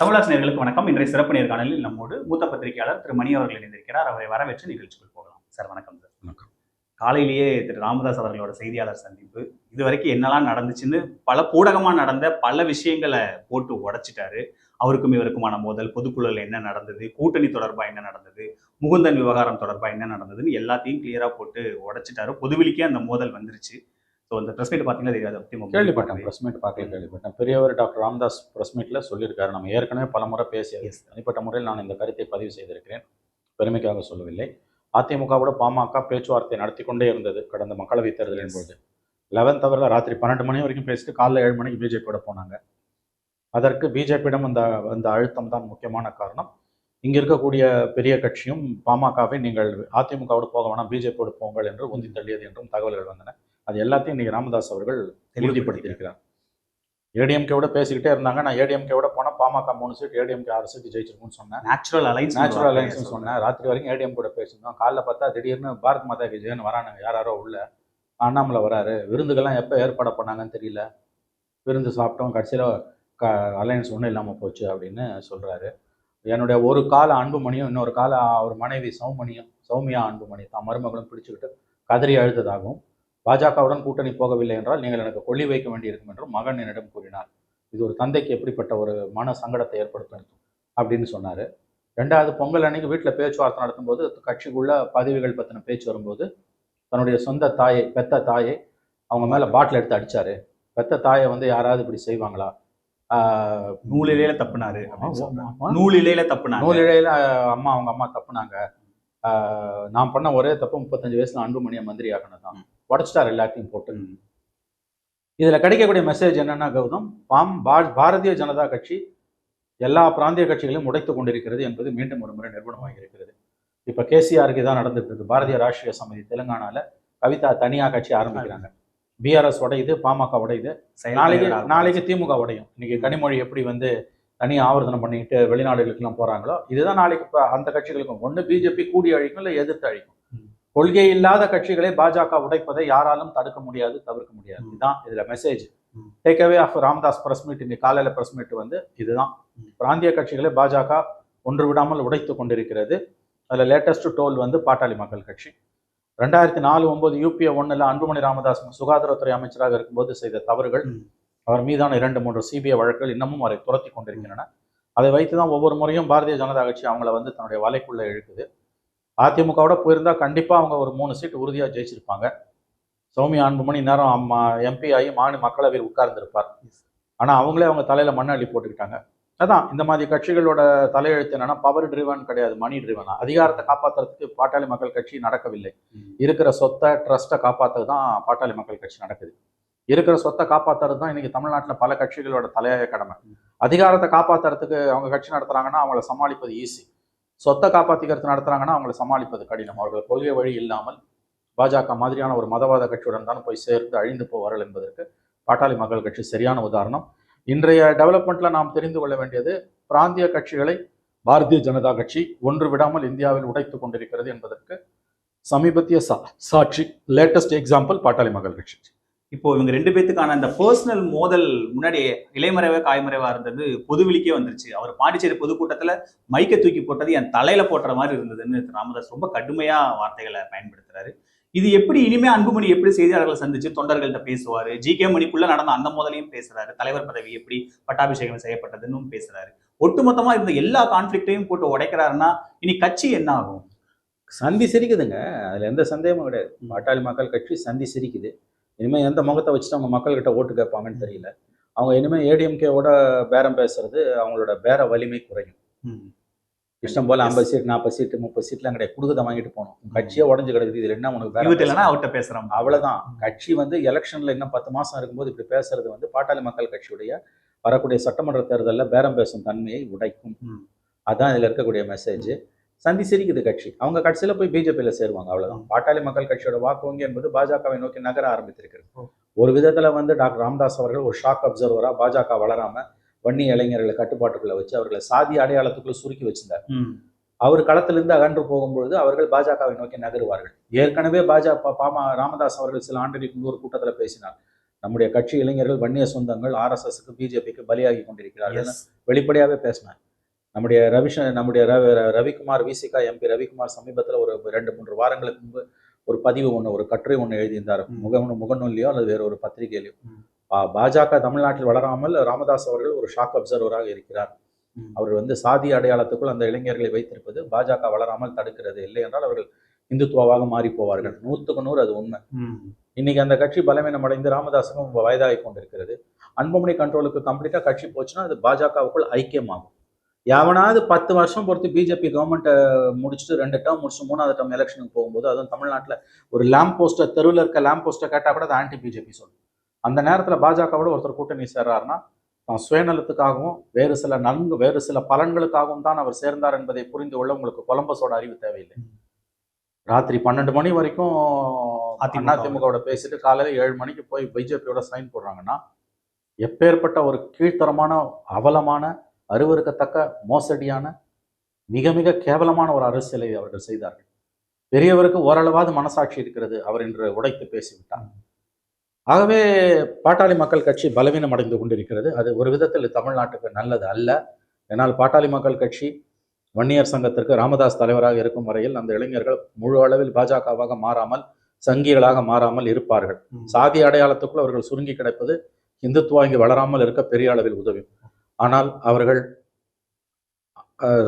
தமிழாசி நேர்களுக்கு வணக்கம். இன்றைய சிறப்பு நேர்காணலில் நம்மோடு மூத்த பத்திரிகையாளர் திரு மணி அவர்கள் இணைந்திருக்கிறார். அவரை வரவேற்று நிகழ்ச்சிக்குள் போகலாம். சார் வணக்கம் சார். வணக்கம். காலையிலேயே திரு ராமதாஸ் அவர்களோட செய்தியாளர் சந்திப்பு இது வரைக்கும் என்னெல்லாம் நடந்துச்சுன்னு பல ஊடகமா நடந்த பல விஷயங்களை போட்டு உடைச்சிட்டாரு. அவருக்கும் இவருக்குமான மோதல் பொதுக்குழுல என்ன நடந்தது கூட்டணி தொடர்பா என்ன நடந்தது முகுந்தன் விவகாரம் தொடர்பா என்ன நடந்ததுன்னு எல்லாத்தையும் கிளியரா போட்டு உடைச்சிட்டாரு. பொதுவெளிக்கே அந்த மோதல் வந்துருச்சு. ஸோ அந்த ப்ரெஸ் மீட் பார்த்தீங்கன்னா தெரியாது? கேள்விப்பட்டேன். ப்ரெஸ் மீட் பார்க்கல கேள்விப்பட்டேன். பெரியவர் டாக்டர் ராமதாஸ் ப்ரெஸ் மீட்டில் சொல்லியிருக்காரு. நம்ம ஏற்கனவே பல முறை Yes. தனிப்பட்ட முறையில் நான் இந்த கருத்தை பதிவு செய்திருக்கிறேன். பெருமைக்காக சொல்லவில்லை. அதிமுகவோட பாமக பேச்சுவார்த்தை நடத்தி கொண்டே இருந்தது கடந்த மக்களவைத் தேர்தலின் போது. லெவன்த் ஹவரில் ராத்திரி பன்னெண்டு மணி வரைக்கும் பேசிட்டு காலைல ஏழு மணிக்கு பிஜேபியோட போனாங்க. அதற்கு பிஜேபியிடம் அந்த அந்த அழுத்தம் தான் முக்கியமான காரணம். இங்கே இருக்கக்கூடிய பெரிய கட்சியும் பாமகவை நீங்கள் அதிமுகவோடு போக வேணாம் பிஜேபியோடு போங்கள் என்று உந்தி தள்ளியது என்றும் தகவல்கள் வந்தன. அது எல்லாத்தையும் இன்னைக்கு ராமதாஸ் அவர்கள் உறுதிப்படுத்தியிருக்கிறார். ஏடிஎம்கேவோட பேசிக்கிட்டே இருந்தாங்க. நான் ஏடிஎம்கேவோட போனால் பாமக மூணு சீட் ஏடிஎம்கே ஆறு சீட் ஜெயிச்சிருக்கும்னு சொன்னேன். நேச்சுரல் அலைன்ஸ் நேச்சுரல் அலைன்ஸ் சொன்னேன். ராத்திரி வரைக்கும் ஏடிஎம் கூட பேசியிருந்தோம். காலைல பார்த்தா திடீர்னு பாரத் மாதா கி ஜெயன் வரானுங்க. யார் யாரோ உள்ள. அண்ணாமலை வராரு. விருந்துக்கெல்லாம் எப்போ ஏற்பாடு பண்ணாங்கன்னு தெரியல. விருந்து சாப்பிட்டோம். கடைசியில் க அலையன்ஸ் ஒன்றும் இல்லாமல் போச்சு அப்படின்னு சொல்கிறாரு என்னுடைய ஒரு கால அன்புமணியும் இன்னொரு கால அவர் மனைவி சௌமணியும் சௌமியா அன்புமணி தான் மருமகளும் பிடிச்சுக்கிட்டு கதறி அழுததாகவும் பாஜகவுடன் கூட்டணி போகவில்லை என்றால் நீங்கள் எனக்கு கொள்ளி வைக்க வேண்டியிருக்கும் என்றும் மகன் என்னிடம் கூறினார். இது ஒரு தந்தைக்கு எப்படிப்பட்ட ஒரு மன சங்கடத்தை ஏற்படுத்தும் அப்படின்னு சொன்னார். ரெண்டாவது பொங்கல் அன்னைக்கு வீட்டில் பேச்சுவார்த்தை நடத்தும்போது கட்சிக்குள்ள பதவிகள் பற்றின பேச்சு வரும்போது தன்னுடைய சொந்த தாயை பெத்த தாயை அவங்க மேலே பாட்டில் எடுத்து அடிச்சாரு. பெத்த தாயை வந்து யாராவது இப்படி செய்வாங்களா? ஆஹ் நூலிலேயே தப்புனாரு அப்படின்னு ஆமா, சொல்றாங்க. ஆமா. நூலிலேயே தப்புனாரு நூல் இழையில அம்மா அவங்க அம்மா தப்புனாங்க. ஆஹ் நான் பண்ண ஒரே தப்பு முப்பத்தஞ்சு வயசுல அன்புமணியை மந்திரி ஆக்கணும் தான் உடச்சிட்டார் எல்லாத்தையும் போட்டு. இதுல கிடைக்கக்கூடிய மெசேஜ் என்னன்னா கௌதம் பாம் பா- பாரதிய ஜனதா கட்சி எல்லா பிராந்திய கட்சிகளையும் உடைத்து கொண்டிருக்கிறது என்பது மீண்டும் ஒரு முறை நிறுவனமாகி இருக்கிறது. இப்ப கேசிஆருக்கு தான் நடந்துட்டு இருக்கு. பாரதிய ராஷ்டிரிய சமிதி தெலுங்கானால கவிதா தனியா கட்சி ஆரம்பிக்கிறாங்க. பிஆர்எஸ் உடையுது பாமக உடையுது. நாளைக்கு நாளைக்கு திமுக உடையும். இன்னைக்கு கனிமொழி எப்படி வந்து தனி ஆவர்த்தனம் பண்ணிக்கிட்டு வெளிநாடுகளுக்கெல்லாம் போறாங்களோ இதுதான் நாளைக்கு இப்போ அந்த கட்சிகளுக்கும். ஒன்று பிஜேபி கூடி அழிக்கும் இல்லை எதிர்த்து அழிக்கும். கொள்கை இல்லாத கட்சிகளை பாஜக உடைப்பதை யாராலும் தடுக்க முடியாது தவிர்க்க முடியாது. இதுதான் இதுல message. Take away of Ramadoss press meet இன்னைக்கு காலையில பிரஸ் மீட் வந்து இதுதான். பிராந்திய கட்சிகளை பாஜக ஒன்று விடாமல் உடைத்து கொண்டிருக்கிறது அதுல லேட்டஸ்ட் டோல் வந்து பாட்டாளி மக்கள் கட்சி ரெண்டாயிரத்தி நாலு ஒன்பது யூபிஏ ஒன்றில் அன்புமணி ராமதாஸ் சுகாதாரத்துறை அமைச்சராக இருக்கும்போது செய்த தவறுகள். அவர் மீதான இரண்டு மூன்று சிபிஐ வழக்குகள் இன்னமும் அவரை துரத்தி கொண்டிருக்கின்றன அதை வைத்து தான் ஒவ்வொரு முறையும் பாரதிய ஜனதா கட்சி அவங்கள வந்து தன்னுடைய வலைக்குள்ள இழுக்குது அதிமுகவோட போயிருந்தா கண்டிப்பா அவங்க ஒரு மூணு சீட் உறுதியா ஜெயிச்சிருப்பாங்க. சௌமியா அன்புமணி நேரம் அம்மா எம்பி ஆகி மாநில மக்களவையில் உட்கார்ந்திருப்பார். ஆனா அவங்களே அவங்க தலையில மண்ணள்ளி போட்டுக்கிட்டாங்க. அதான் இந்த மாதிரி கட்சிகளோட தலையெழுத்து என்னன்னா பவர் ட்ரிவன் கிடையாது மணி ட்ரிவன் அதிகாரத்தை காப்பாத்துறதுக்கு பாட்டாளி மக்கள் கட்சி நடக்கவில்லை. இருக்கிற சொத்தை ட்ரஸ்ட்டை காப்பாத்துறது தான் பாட்டாளி மக்கள் கட்சி நடக்குது. இருக்கிற சொத்தை காப்பாத்துறது தான் இன்னைக்கு தமிழ்நாட்டில் பல கட்சிகளோட தலையாய கடமை. அதிகாரத்தை காப்பாத்துறதுக்கு அவங்க கட்சி நடத்துறாங்கன்னா அவங்கள சமாளிப்பது ஈஸி சொத்தை காப்பாற்றிக்கிறது நடத்துகிறாங்கன்னா அவங்களை சமாளிப்பது கடினம். அவர்கள் கொள்கை வழி இல்லாமல் பாஜக மாதிரியான ஒரு மதவாத கட்சியுடன் தான் போய் சேர்ந்து அழிந்து போவார்கள் என்பதற்கு பாட்டாளி மக்கள் கட்சி சரியான உதாரணம். இன்றைய டெவலப்மெண்ட்டில் நாம் தெரிந்து கொள்ள வேண்டியது பிராந்திய கட்சிகளை பாரதிய ஜனதா கட்சி ஒன்று விடாமல் இந்தியாவில் உடைத்து கொண்டிருக்கிறது என்பதற்கு சமீபத்திய சா சாட்சி லேட்டஸ்ட் எக்ஸாம்பிள் பாட்டாளி மக்கள் கட்சி. இப்போ இவங்க ரெண்டு பேத்துக்கான அந்த பர்சனல் மோதல் முன்னாடி இலைமறைவே காய்மறைவா இருந்தது பொதுவெளிக்கே வந்துருச்சு. அவர் பாண்டிச்சேரி பொதுக்கூட்டத்துல மைக்க தூக்கி போட்டது என் தலையில போட்டுற மாதிரி இருந்ததுன்னு ராமதாஸ் ரொம்ப கடுமையா வார்த்தைகளை பயன்படுத்துறாரு. இது எப்படி இனிமே அன்புமணி எப்படி செய்தியாளர்களை சந்திச்சு தொண்டர்கள்ட்ட பேசுவாரு? ஜி கே மணிக்குள்ள நடந்த அந்த மோதலையும் பேசுறாரு. தலைவர் பதவி எப்படி பட்டாபிஷேகம் செய்யப்பட்டதுன்னு பேசுறாரு. ஒட்டுமொத்தமா இருந்த எல்லா கான்ஃபிளிக்டையும் போட்டு உடைக்கிறாருன்னா இனி கட்சி என்ன ஆகும்? சந்தி சிரிக்குதுங்க. அதுல எந்த சந்தேகமும் கிடையாது. பாட்டாளி மக்கள் கட்சி சந்தி சிரிக்குது. இனிமே எந்த முகத்தை வச்சுட்டு அவங்க மக்கள்கிட்ட ஓட்டு கேட்பாங்கன்னு தெரியல. அவங்க இனிமே ஏடிஎம்கேவோட பேரம் பேசுறது அவங்களோட பேர வலிமை குறையும். இஷ்டம் போல ஐம்பது சீட் நாற்பது சீட் முப்பது சீட்லாம் கிடையாது. கொடுக்கத வாங்கிட்டு போகணும். கட்சியே உடஞ்சு கிடக்குது. இதுல என்ன உனக்கு பேச? அவர்கிட்ட பேசுறாங்க அவ்வளவுதான். கட்சி வந்து எலெக்ஷன்ல இன்னும் பத்து மாசம் இருக்கும்போது இப்படி பேசுறது வந்து பாட்டாளி மக்கள் கட்சியுடைய வரக்கூடிய சட்டமன்ற தேர்தலில் பேரம் பேசும் தன்மையை உடைக்கும். அதான் இதுல இருக்கக்கூடிய மெசேஜ் சந்தி சிரிக்குது கட்சி. அவங்க கட்சியில போய் பிஜேபியில சேருவாங்க அவ்வளவுதான். பாட்டாளி மக்கள் கட்சியோட வாக்கு வங்கி என்பது பாஜகவை நோக்கி நகர ஆரம்பித்திருக்கிறது. ஒரு விதத்துல வந்து டாக்டர் ராமதாஸ் அவர்கள் ஒரு ஷாக் அப்சர்வரா பாஜக வளராம வன்னி இளைஞர்களை கட்டுப்பாட்டுக்குள்ள வச்சு அவர்களை சாதி அடையாளத்துக்குள்ள சுருக்கி வச்சிருந்தார். அவர் களத்திலிருந்து அகன்று போகும்பொழுது அவர்கள் பாஜகவை நோக்கி நகருவார்கள். ஏற்கனவே பாஜக பாமா ராமதாஸ் அவர்கள் சில ஆண்டுகளுக்கு முன்பு ஒரு கூட்டத்தில் பேசினார். நம்முடைய கட்சி இளைஞர்கள் வன்னிய சொந்தங்கள் ஆர்எஸ்எஸ்க்கு பிஜேபிக்கு பலியாகி கொண்டிருக்கிறார்கள். வெளிப்படையாகவே பேசினார். நம்முடைய ரவிஷ நம்முடைய ரவிக்குமார் விசிகா எம்பி ரவிக்குமார் சமீபத்தில் ஒரு ரெண்டு மூன்று வாரங்களுக்கு முன்பு ஒரு பதிவு ஒன்று ஒரு கட்டுரை ஒன்று எழுதியிருந்தார். முக முகநூல்லையோ அல்லது வேற ஒரு பத்திரிகையிலையோ. பாஜக தமிழ்நாட்டில் வளராமல் ராமதாஸ் அவர்கள் ஒரு ஷாக் அப்சர்வராக இருக்கிறார். அவர் வந்து சாதி அடையாளத்துக்குள் அந்த இளைஞர்களை வைத்திருப்பது பாஜக வளராமல் தடுக்கிறது இல்லை என்றால் அவர்கள் இந்துத்துவாவாக மாறி போவார்கள் நூற்றுக்கு நூறு அது உண்மை. இன்னைக்கு அந்த கட்சி பலவீனம் அடைந்து ராமதாஸுக்கும் வயதாகி கொண்டிருக்கிறது. அன்புமணி கண்ட்ரோலுக்கு கம்ப்ளீட்டா கட்சி போச்சுன்னா அது பாஜகவுக்குள் ஐக்கியமாகும். எவனாவது பத்து வருஷம் பொறுத்து பிஜேபி கவர்மெண்ட்டை முடிச்சுட்டு ரெண்டு டேர்ம் முடிச்சு மூணாவது டேர்ம் எலெக்ஷனுக்கு போகும்போது அதுவும் தமிழ்நாட்டில் ஒரு லேம்ப் போஸ்ட்டை தெருவில் இருக்க லேம்ப் போஸ்ட்டை கேட்டால் கூட அது ஆன்டி பிஜேபி சொல்லும் அந்த நேரத்தில் பாஜகவோட ஒருத்தர் கூட்டணி சேர்றாருன்னா தான் சுயநலத்துக்காகவும் வேறு சில நன்கு வேறு சில பலன்களுக்காகவும் தான் அவர் சேர்ந்தார் என்பதை புரிந்து கொள்ள உங்களுக்கு கொலம்பஸோட அறிவு தேவையில்லை ராத்திரி பன்னெண்டு மணி வரைக்கும் அதிமுக. அதிமுகவோட பேசிட்டு காலையில் ஏழு மணிக்கு போய் பிஜேபியோட சைன் போடுறாங்கன்னா எப்பேற்பட்ட ஒரு கீழ்த்தரமான அவலமான அருவருக்கத்தக்க மோசடியான மிக மிக கேவலமான ஒரு அரசியலை அவர்கள் செய்தார்கள். பெரியவருக்கு ஓரளவாவது மனசாட்சி இருக்கிறது அவர் இன்று உடைத்து பேசிவிட்டார். ஆகவே பாட்டாளி மக்கள் கட்சி பலவீனம் அடைந்து கொண்டிருக்கிறது. அது ஒரு விதத்தில் தமிழ்நாட்டுக்கு நல்லது அல்ல. ஏன்னால் பாட்டாளி மக்கள் கட்சி வன்னியர் சங்கத்திற்கு ராமதாஸ் தலைவராக இருக்கும் வரையில் அந்த இளைஞர்கள் முழு அளவில் பாஜகவாக மாறாமல் சங்கிகளாக மாறாமல் இருப்பார்கள். சாதி அடையாளத்துக்குள் அவர்கள் சுருங்கி கிடப்பது இந்துத்துவா இங்கு வளராமல் இருக்க பெரிய அளவில் உதவி ஆனால் அவர்கள்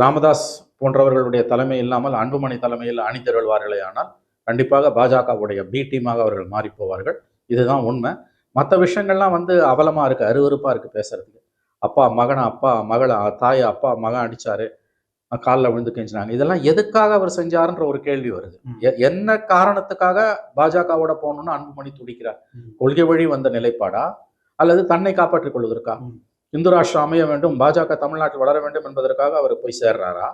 ராமதாஸ் போன்றவர்களுடைய தலைமை இல்லாமல் அன்புமணி தலைமையில் அணி திரள்வார்களே ஆனால் கண்டிப்பாக பாஜகவுடைய பி டீமாக அவர்கள் மாறி போவார்கள் இதுதான் உண்மை. மற்ற விஷயங்கள்லாம் வந்து அவலமா இருக்கு அருவருப்பா இருக்கு பேசுறதுக்கு. அப்பா மகனை அப்பா மகளை தாயை அப்பா மகன் அடிச்சாரு காலில் விழுந்து கெஞ்சினாங்க. இதெல்லாம் எதுக்காக அவர் செஞ்சாருன்ற ஒரு கேள்வி வருது. என்ன காரணத்துக்காக பாஜகவோட போகணும்னு அன்புமணி துடிக்கிறார். கொள்கை வழி வந்த நிலைப்பாடா? அல்லது தன்னை காப்பாற்றிக் கொள்வதற்கா. இந்து ராஷ்டிரம் அமைய வேண்டும் பாஜக தமிழ்நாட்டில் வளர வேண்டும் என்பதற்காக அவர் போய் சேர்றாரா?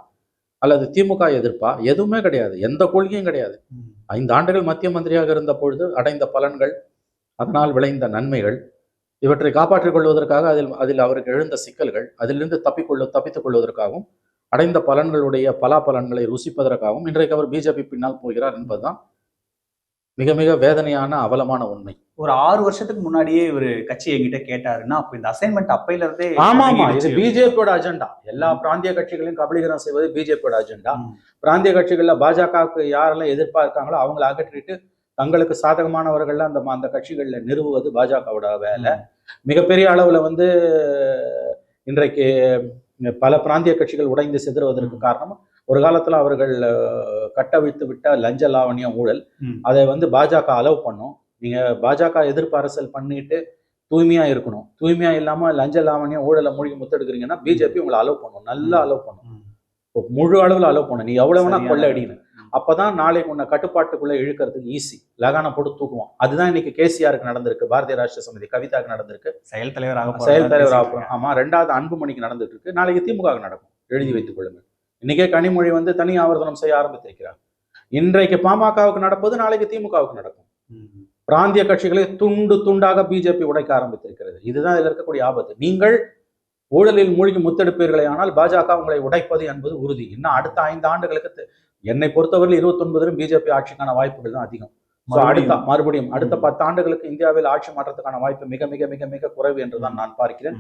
அல்லது திமுக எதிர்ப்பா? எதுவுமே கிடையாது. எந்த கொள்கையும் கிடையாது. ஐந்து ஆண்டுகள் மத்திய மந்திரியாக இருந்த பொழுது அடைந்த பலன்கள் அதனால் விளைந்த நன்மைகள் இவற்றை காப்பாற்றிக் கொள்வதற்காக அதில் அதில் அவருக்கு எழுந்த சிக்கல்கள் அதிலிருந்து தப்பிக்கொள்ள தப்பித்துக் கொள்வதற்காகவும் அடைந்த பலன்களுடைய பலாபலன்களை ருசிப்பதற்காகவும் இன்றைக்கு அவர் பிஜேபி பின்னால் போகிறார் என்பதுதான் மிக மிக வேதனையான அவலமான உண்மை. ஒரு ஆறு வருஷத்துக்கு முன்னாடியே இவரு கட்சி என்கிட்ட கேட்டாருன்னா அப்ப இந்த அசைன்மெண்ட் அப்பையில இருந்தே ஆமா ஆமா இது. பிஜேபியோட அஜெண்டா எல்லா பிராந்திய கட்சிகளையும் கபலீகரம் செய்வது பிஜேபியோட அஜெண்டா. பிராந்திய கட்சிகள்ல பாஜகவுக்கு யாரெல்லாம் எதிர்ப்பா இருக்காங்களோ அவங்களை அகற்றிட்டு தங்களுக்கு சாதகமானவர்கள் அந்த அந்த கட்சிகள்ல நிறுவுவது பாஜகவோட வேலை மிகப்பெரிய அளவுல வந்து இன்றைக்கு பல பிராந்திய கட்சிகள் உடைந்து சிதறுவதற்கு. காரணம் ஒரு காலத்துல அவர்கள் கட்டவிழ்த்து விட்ட லஞ்ச லாவணியம் ஊழல். அதை வந்து பாஜக அலோவ் பண்ணும் நீங்க பாஜக எதிர்ப்பு அரசியல் பண்ணிட்டு தூய்மையா இருக்கணும். தூய்மையா இல்லாம லஞ்ச லாவணியம் ஊழலை மூழ்கி முத்தெடுக்கிறீங்கன்னா பிஜேபி உங்களை அலோவ் பண்ணும். நல்லா அலோவ் பண்ணும். முழு அளவில் அலோவ் பண்ணும் நீ எவ்வளவு வேணா கொள்ள அடின்னு அப்பதான் நாளைக்கு உன்னை கட்டுப்பாட்டுக்குள்ள இழுக்கிறதுக்கு ஈஸி லகான போட்டு தூக்குவோம் அதுதான் இன்னைக்கு கேசிஆருக்கு நடந்திருக்கு. பாரதிய ராஷ்டிர சமிதி கவிதாக்கு நடந்திருக்கு. செயல் தலைவராக செயல் தலைவர் போறதா ஆப்போம் ஆமா ரெண்டாவது அன்புமணிக்கு நடந்துட்டு இருக்கு நாளைக்கு திமுக க்கு நடக்கும். எழுதி வைத்துக் கொள்ளுங்கள். இன்னைக்கே கனிமொழி வந்து தனி ஆவர்த்தனம் செய்ய ஆரம்பித்திருக்கிறார். இன்றைக்கு பாமகவுக்கு நடப்பது நாளைக்கு திமுகவுக்கு நடக்கும். பிராந்திய கட்சிகளை துண்டு துண்டாக பிஜேபி உடைக்க ஆரம்பித்திருக்கிறது. இதுதான் இதில் இருக்கக்கூடிய ஆபத்து. நீங்கள் ஊழலில் மூழ்கி முத்தெடுப்பீர்களே ஆனால் பாஜக உங்களை உடைப்பது என்பது உறுதி. இன்னும் அடுத்த ஐந்து ஆண்டுகளுக்கு என்னை பொறுத்தவரையில் இருபத்தொன்பதிலும் பிஜேபி ஆட்சிக்கான வாய்ப்புகள் தான் அதிகம். அடுத்த மறுபடியும். அடுத்த. பத்து ஆண்டுகளுக்கு இந்தியாவில் ஆட்சி மாற்றத்துக்கான வாய்ப்பு மிக மிக மிக மிக குறைவு என்றுதான் நான் பார்க்கிறேன்.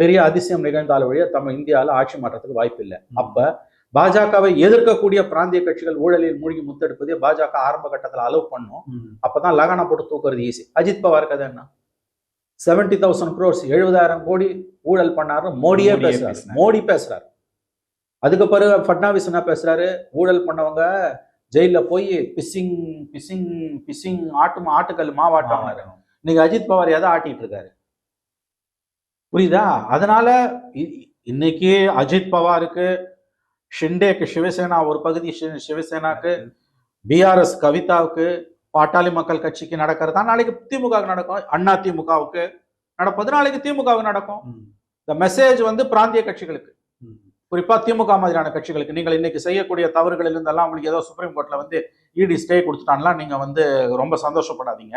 பெரிய அதிசயம் நிகழ்ந்தால் வழியா நம்ம இந்தியாவில் ஆட்சி மாற்றத்துக்கு வாய்ப்பு இல்லை. அப்ப பாஜகவை எதிர்க்கக்கூடிய பிராந்திய கட்சிகள் ஊழலில் மூழ்கி முத்தெடுப்பதே பாஜக ஆரம்ப கட்டத்தில் அலோவ் பண்ணும். அப்பதான் லகானா போட்டு தூக்குறது ஈஸி அஜித் பவார் கதை என்ன? செவன்டி தௌசண்ட் க்ரோர்ஸ் எழுபதாயிரம் கோடி ஊழல் பண்ணாரு மோடியே பேசுறாரு. மோடி பேசுறாரு. அதுக்கு பிறகு ஃபட்னாவிஸ் என்ன பேசுறாரு? ஊழல் பண்ணவங்க ஜெயில போய் பிசிங் பிசிங் பிசிங் ஆட்டு ஆட்டுக்கல் மாவாட்டம். இன்னைக்கு அஜித் பவார் எதை ஆட்டிட்டு இருக்காரு? புரியுதா? அதனால இன்னைக்கு அஜித் பவாருக்கு ஷிண்டேக்கு சிவசேனா ஒரு பகுதி சிவசேனாக்கு பிஆர்எஸ் கவிதாவுக்கு பாட்டாளி மக்கள் கட்சிக்கு நடக்கிறதா நாளைக்கு திமுகவுக்கு நடக்கும். அண்ணா திமுகவுக்கு நடப்பது நாளைக்கு திமுகவுக்கு நடக்கும். இந்த மெசேஜ் வந்து பிராந்திய கட்சிகளுக்கு. குறிப்பா திமுக மாதிரியான கட்சிகளுக்கு. நீங்கள் இன்னைக்கு செய்யக்கூடிய தவறுகளில் இருந்தெல்லாம் உங்களுக்கு ஏதோ சுப்ரீம் கோர்ட்ல வந்து இடி ஸ்டே கொடுத்துட்டான்லாம் நீங்க வந்து ரொம்ப சந்தோஷப்படாதீங்க.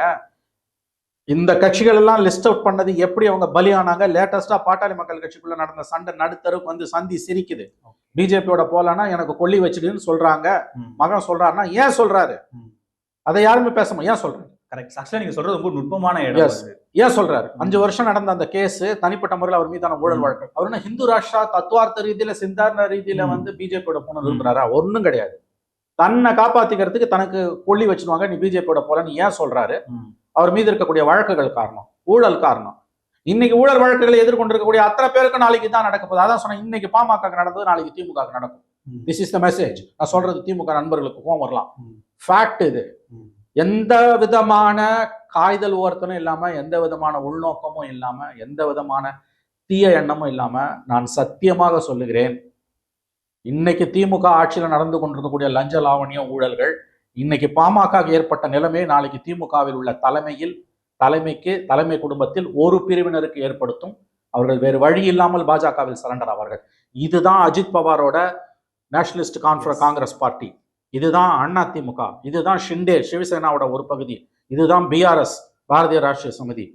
இந்த கட்சிகள் எல்லாம் லிஸ்ட் அவுட் பண்ணது எப்படி அவங்க பலியானாங்க? லேட்டஸ்டா பாட்டாளி மக்கள் கட்சிக்குள்ள நடந்த சண்டை நடுத்தருக்கு வந்து சந்தி சிரிக்குது. பிஜேபியோட போலான்னா எனக்கு கொல்லி வச்சிடுன்னு சொல்றாங்க. மகன் சொல்றாருன்னா ஏன் சொல்றாரு. அதை யாருமே பேச ஏன் சொல்றாரு? கரெக்ட் ஆக்சுவலா நீங்க சொல்றது ரொம்ப நுட்பமான இடம். ஏன் சொல்றாரு? அஞ்சு வருஷம் நடந்த அந்த கேஸ் தனிப்பட்ட முறையில் அவர் மீதான ஊழல். வழக்கு. அவர் என்ன ஹிந்து ராஷ்டிரா தத்துவார்த்த ரீதியில சிந்தாரண ரீதியில. வந்து பிஜேபியோட போன விரும்புறாரா ஒண்ணும் கிடையாது. தன்னை காப்பாத்திக்கிறதுக்கு தனக்கு கொள்ளி வச்சிருவாங்க. நீ பிஜேபியோட போலன்னு ஏன் சொல்றாரு. அவர் மீது இருக்கக்கூடிய வழக்குகள் காரணம் ஊழல் காரணம். இன்னைக்கு ஊழல் வழக்குகளை எதிர்கொண்டிருக்கக்கூடிய அத்தனை பேருக்கு நாளைக்கு தான் நடக்க போகுது. அதான் சொன்னேன் இன்னைக்கு பாமக நடந்தது நாளைக்கு திமுக க்கு நடக்கும். திஸ் இஸ் த மெசேஜ் நான் சொல்றது திமுக நண்பர்களுக்கு கோவம் வரலாம். ஃபேக்ட் இது. எந்த விதமான காய்தல் ஓர்த்தனும் இல்லாம எந்த விதமான உள்நோக்கமும் இல்லாம எந்த விதமான தீய எண்ணமும் இல்லாம நான் சத்தியமாக சொல்லுகிறேன். இன்னைக்கு திமுக ஆட்சியில் நடந்து கொண்டிருக்கக்கூடிய லஞ்ச லாவணிய ஊழல்கள் இன்னைக்கு பாமக ஏற்பட்ட நிலைமை நாளைக்கு திமுகவில் உள்ள தலைமையில் தலைமைக்கு தலைமை குடும்பத்தில் ஒரு பிரிவினருக்கு ஏற்படுத்தும். அவர்கள் வேறு வழி இல்லாமல் பாஜகவில் சரண்டர் ஆவார்கள். இதுதான் அஜித் பவாரோட நேஷனலிஸ்ட் கான்ஃபரன்ஸ். காங்கிரஸ் பார்ட்டி. இதுதான் அண்ணா திமுக. இதுதான் ஷிண்டே சிவசேனாவோட ஒரு பகுதி. இதுதான் பிஆர்எஸ் பாரதிய ராஷ்டிரிய சமிதி.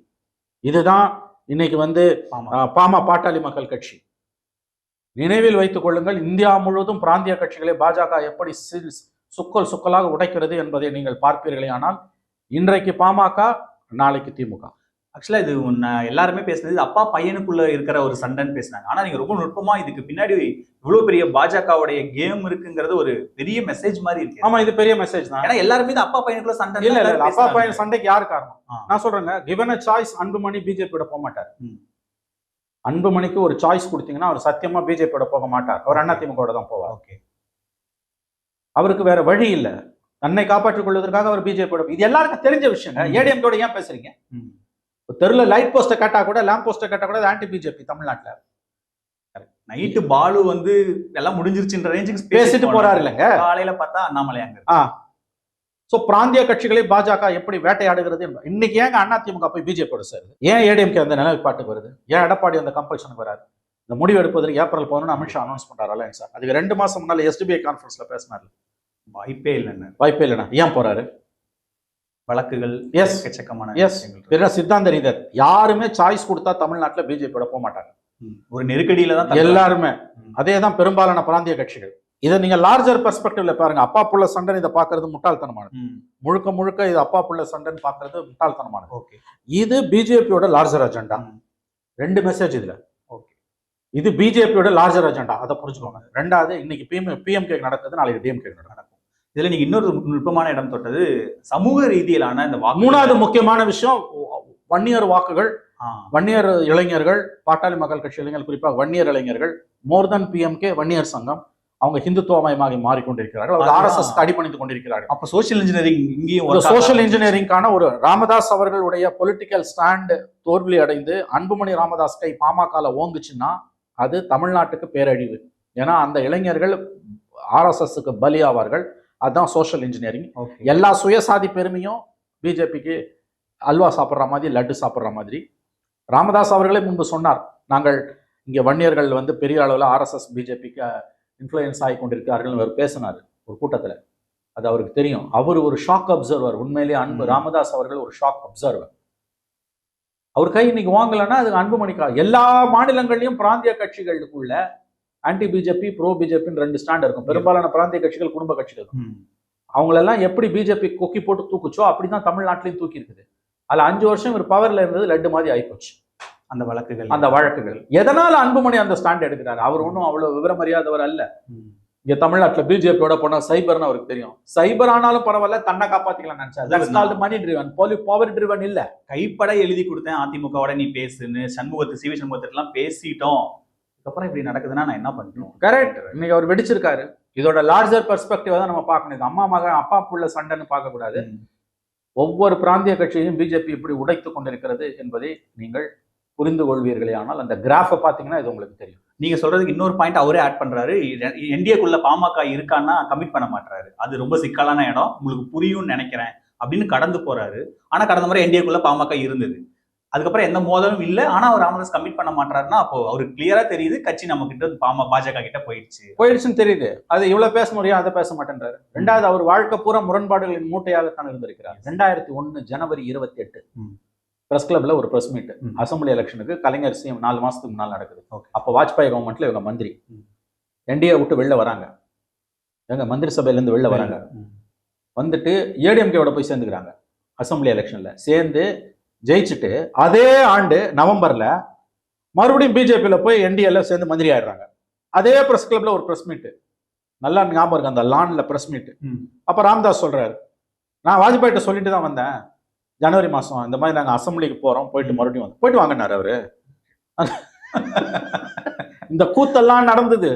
இதுதான் இன்னைக்கு வந்து பாம பாட்டாளி மக்கள் கட்சி. நினைவில் வைத்துக் கொள்ளுங்கள் இந்தியா முழுவதும் பிராந்திய கட்சிகளை பாஜக எப்படி சுக்கல் சுக்கலாக உடைக்கிறது என்பதை நீங்கள் பார்ப்பீர்களே ஆனால் இன்றைக்கு பாமக நாளைக்கு திமுக. ஆக்சுவலா இது உன்ன எல்லாருமே பேசுனது அப்பா பையனுக்குள்ள இருக்கிற ஒரு சண்டைன்னு பேசினாங்க. ஆனா நீங்க ரொம்ப நுட்பமா இதுக்கு பின்னாடி இவ்வளவு பெரிய பாஜகவுடைய கேம் இருக்குங்கிறது ஒரு பெரிய மெசேஜ் மாதிரி இருக்கு. ஆமா இது பெரிய மெசேஜ் தான். ஏன்னா எல்லாருமே இது அப்பா பையனுக்குள்ள சண்டை இல்ல இல்ல அப்பா பையன் சண்டைக்கு யாரு காரணம். நான் சொல்றேங்க கிவன் அ சாய்ஸ் அன்புமணி பிஜேபியோட போக மாட்டார். அன்புமணிக்கு ஒரு சாய்ஸ் கொடுத்தீங்கன்னா அவர் சத்தியமா பிஜேபியோட போக மாட்டார். அவர் அண்ணா திமுக தான் போவார். ஓகே. அவருக்கு வேற வழி இல்ல. தன்னை காப்பாற்றிக் கொள்வதற்காக அவர் பிஜேபியோட இது எல்லாருக்கும் தெரிஞ்ச விஷயங்க. ஏடிஎம்கோட ஏன் பேசுறீங்க? தெருல லைட் போஸ்ட கேட்டா கூட லேம்ப் போஸ்ட கேட்டா கூட ஆன்டி பிஜேபி தமிழ்நாட்டுல. நைட்டு பாலு வந்து எல்லாம் முடிஞ்சிருச்சுன்ற ரேஞ்சுக்கு பேசிட்டு போறாரு இல்லைங்க? காலையில பார்த்தா அண்ணாமலை அங்க சோ பிராந்திய கட்சிகளை பாஜக எப்படி வேட்டையாடுகிறது என்பது இன்னைக்கு ஏங்க அண்ணா திமுக போய் பிஜேபியோட சேருது ஏன் ஏடிஎம்கே அந்த நிலைப்பாட்டுக்கு வருது? ஏன் எடப்பாடி அந்த கம்பல்ஷனுக்கு வராது இந்த முடிவு எடுப்பதற்கு ஏப்ரல் பதினொன்று அமித்ஷா அனௌன்ஸ் பண்றாரு அலையன்ஸ் சார். அதுக்கு ரெண்டு மாசம் முன்னால எஸ்டிபிஐ கான்ஃபரன்ஸ்ல பேசினாரு வாய்ப்பே இல்லைன்னு வாய்ப்பே இல்லைண்ணா. ஏன் போறாரு? வழக்குகள் Yes. விஷயங்கள். இருக்கு. என்ன? சித்தாந்த ரீதியர் யாருமே சாய்ஸ் கொடுத்தா தமிழ்நாட்டுல பிஜேபியோட போக மாட்டாங்க. ஒரு நெருக்கடியில தான் எல்லாருமே. அதே தான் பெரும்பாலான பிராந்திய கட்சிகள். இதை நீங்க லார்ஜர் பெர்ஸ்பெக்டிவ்ல பாருங்க. அப்பா புள்ள சண்டை இதை பாக்குறது முட்டாள்தனமானது. முழுக்க முழுக்க இது அப்பா புள்ள சண்டைன்னு பாக்குறது முட்டாள்தனமானது. ஓகே. இது பிஜேபியோட லார்ஜர் அஜெண்டா. ரெண்டு மெசேஜ் இதுல. இது பிஜேபியோட லார்ஜர் அஜெண்டா அதை புரிஞ்சுக்கோங்க. ரெண்டாவது இன்னைக்கு பிஎம் பிஎம்கே நடக்குது நாளைக்கு டிஎம்கே நடக்கும். இதுல நீங்க இன்னொரு நுட்பமான இடம் தொட்டது சமூக ரீதியிலான இந்த மூணாவது முக்கியமான விஷயம் வன்னியர் வாக்குகள். வன்னியர் இளைஞர்கள் பாட்டாளி மக்கள் கட்சி இளைஞர்கள் குறிப்பாக வன்னியர் இளைஞர்கள் மோர் தென் பிஎம்கே வன்னியர் சங்கம் அவங்க ஹிந்துத்துவமயமாக மாறிக்கொண்டிருக்கிறார்கள். அதுதான். ஆர்எஸ்எஸ் அடிபணிந்து கொண்டிருக்கிறார்கள். அப்ப சோசியல் இன்ஜினியரிங் இங்கேயும் ஒரு ஆரம்பிச்சிருச்சு. இன்ஜினியரிங்கான ஒரு ராமதாஸ் அவர்களுடைய பொலிட்டிக்கல் ஸ்டாண்ட் தோல்வி அடைந்து அன்புமணி ராமதாஸ் கை பாமகல ஓங்குச்சுன்னா அது தமிழ்நாட்டுக்கு பேரழிவு. ஏன்னா அந்த இளைஞர்கள் ஆர்எஸ்எஸ்க்கு பலியாவார்கள். அதுதான் சோஷியல் இன்ஜினியரிங் எல்லா சுயசாதி பெருமையும் பிஜேபிக்கு அல்வா சாப்பிட்ற மாதிரி லட்டு சாப்பிட்ற மாதிரி. ராமதாஸ் அவர்களே முன்பு சொன்னார் நாங்கள் இங்கே வன்னியர்கள் வந்து பெரிய அளவில் ஆர்எஸ்எஸ் பிஜேபிக்கு இன்ஃப்ளூயன்ஸ் ஆகி கொண்டிருக்கிறார்கள் அவர் பேசினார் ஒரு கூட்டத்தில். அது அவருக்கு தெரியும். அவர் ஒரு ஷாக் அப்சர்வர் உண்மையிலேயே அன்பு. ராமதாஸ் அவர்கள் ஒரு ஷாக் அப்சர்வர் அவர் கை இன்னைக்கு வாங்கலைன்னா அது அன்புமணிக்கா எல்லா மாநிலங்கள்லயும் பிராந்திய கட்சிகளுக்குள்ள ஆன்டி பிஜேபி ப்ரோ பிஜேபின்னு ரெண்டு ஸ்டாண்ட் இருக்கும். பெரும்பாலான பிராந்திய கட்சிகள் குடும்ப கட்சிகள். அவங்களெல்லாம் எப்படி பிஜேபி கொக்கி போட்டு தூக்குச்சோ அப்படிதான் தமிழ்நாட்டிலையும் தூக்கி இருக்குது அதுல அஞ்சு வருஷம் இவர் பவர்ல இருந்தது லட்டு மாதிரி ஆயிப்போச்சு. அந்த வழக்குகள். அந்த வழக்குகள். எதனால அன்புமணி அந்த ஸ்டாண்ட் எடுக்கிறாரு? அவர் ஒன்றும் அவ்வளவு விவரம் அறியாதவர் அல்ல. இங்க தமிழ்நாட்டுல பிஜேபியோட போனா சைபர்னு அவருக்கு தெரியும். சைபர் ஆனாலும் பரவாயில்ல தன்னை காப்பாத்திக்கலாம் கால்டு மணி ட்ரிவன் போலி பவர் ட்ரிவன் இல்ல. கைப்பட எழுதி கொடுத்தேன். அதிமுகவோட நீ பேசுன்னு சண்முகத்து சிவி எல்லாம் பேசிட்டோம். அதுக்கப்புறம் இப்படி நடக்குதுன்னா நான் என்ன பண்ணணும் கரெக்ட் இன்னைக்கு அவர் வெடிச்சிருக்காரு. இதோட லார்ஜர் பெர்ஸ்பெக்டிவ் தான் நம்ம பார்க்கணும். அம்மா மகன் அப்பா புள்ள சண்டைன்னு பார்க்க கூடாது ம். ஒவ்வொரு பிராந்திய கட்சியையும் பிஜேபி இப்படி உடைத்துக் கொண்டிருக்கிறது என்பதை நீங்கள் புரிந்து கொள்வீர்களே. ஆனால் அந்த கிராஃபை பார்த்தீங்கன்னா இது உங்களுக்கு தெரியும். நீங்க சொல்றதுக்கு இன்னொரு பாயிண்ட் அவரே ஆட் பண்றாரு. என்டிஏக்குள்ள பாமக இருக்கான்னா கமிட் பண்ண மாட்டாரு அது ரொம்ப சிக்கலான இடம். உங்களுக்கு புரியும்னு நினைக்கிறேன் அப்படின்னு கடந்து போறாரு. ஆனா கடந்த முறை என்டிஏக்குள்ள பாமக இருந்தது. அதுக்கப்புறம் எந்த மோதலும் இல்ல. ஆனா அவர் ராமதாஸ் கமிட் பண்ண மாட்டாருன்னா அப்போ அவருக்கு கிளியரா தெரியுது கட்சி நம்ம கிட்ட பாம பாஜக கிட்ட போயிடுச்சு. போயிடுச்சுன்னு தெரியுது. அது இவ்வளவு பேச முடியும் அதை பேச மாட்டேன்றாரு. ரெண்டாவது அவர் வாழ்க்கை பூரா முரண்பாடுகளின் மூட்டையாகத்தான் இருந்திருக்கிறார். ரெண்டாயிரத்தி ஒன்னு ஜனவரி இருபத்தி எட்டு. பிரஸ் கிளப்ல ஒரு பிரஸ் மீட். அசம்பிளி எலெக்ஷனுக்கு கலைஞர் சிஎம் நாலு மாசத்துக்கு முன்னால் நடக்குது. அப்போ வாஜ்பாய் கவர்மெண்ட்ல இவங்க மந்திரி. என்டிஏ விட்டு வெளில வராங்க. எங்க மந்திரி சபையில இருந்து வெளில வராங்க. வந்துட்டு ஏடிஎம்கேவோட போய் சேர்ந்துக்கிறாங்க. அசெம்பிளி எலெக்ஷன்ல சேர்ந்து ஜெயிச்சுட்டு அதே ஆண்டு நவம்பர்ல மறுபடியும் பிஜேபியில போய் என்டிஏல சேர்ந்து மந்திரி ஆயிடுறாங்க. அதே பிரஸ் கிளப்ல ஒரு பிரஸ் மீட் நல்லா ஞாபகம் இருக்கு அந்த லான்ல பிரஸ் மீட். அப்ப ராம்தாஸ் சொல்றாரு. நான் வாஜ்பாயிட்ட சொல்லிட்டு தான் வந்தேன். ஜனவரி மாசம் இந்த மாதிரி நாங்க அசெம்பிளிக்கு போறோம் போயிட்டு மறுபடியும் வந்து போயிட்டு வாங்கினாரு அவரு. இந்த கூத்தெல்லாம் நடந்தது.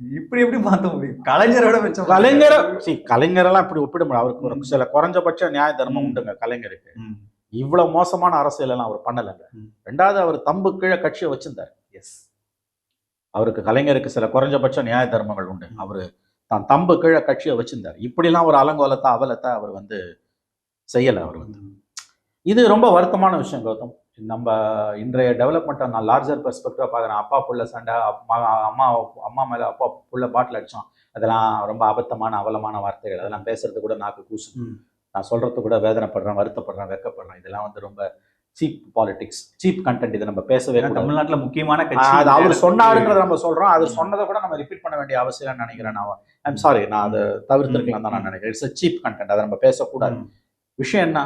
இப்படி எப்படி பார்த்த முடியும்? கலைஞரோட வச்ச கலைஞர் see, கலைஞரெல்லாம் இப்படி ஒப்பிட முடியாது. அவருக்கு சில குறைஞ்சபட்ச நியாய தர்மம். உண்டுங்க கலைஞருக்கு. இவ்வளவு மோசமான அரசியல் எல்லாம் அவர் பண்ணலைங்க. ரெண்டாவது அவர் தம்பு கீழே கட்சியை வச்சிருந்தார். எஸ் அவருக்கு கலைஞருக்கு சில குறைஞ்சபட்ச நியாய தர்மங்கள் உண்டு. அவரு தான் தம்பு கீழே கட்சியை வச்சிருந்தார். இப்படிலாம் ஒரு அலங்கோலத்தை அவலத்தை அவர் வந்து செய்யலை அவர் வந்து. இது ரொம்ப வருத்தமான விஷயம் கௌதம். நம்ம இன்றைய டெவலப்மெண்ட்டை நான் லார்ஜர் பெர்ஸ்பெக்டிவாக பார்க்குறேன். அப்பா புள்ள சண்டை அம்மா அம்மா மேலே அப்பா புள்ள பாட்டில் அடித்தோம் அதெல்லாம் ரொம்ப அபத்தமான அவலமான வார்த்தைகள். அதெல்லாம் பேசுறது கூட நாக்கு கூசு. நான் சொல்றது கூட வேதனைப்படுறேன் வருத்தப்படுறேன் வெக்கப்படுறேன். இதெல்லாம் வந்து ரொம்ப சீப் பாலிடிக்ஸ் சீப் கண்டென்ட் இதை நம்ம பேசவே. தமிழ்நாட்டுல முக்கியமான கட்சி அது அவர் சொன்னாருன்றத நம்ம சொல்றோம். அது. சொன்னதை கூட நம்ம ரிப்பீட் பண்ண வேண்டிய அவசியம் நினைக்கிறேன் நான். ஐம் சாரி நான் அதை தவிர்த்திருக்கலாம் தான் நான் நினைக்கிறேன். இட்ஸ் சீப் கண்டென்ட் அதை நம்ம பேசக்கூடாது. விஷயம் என்ன?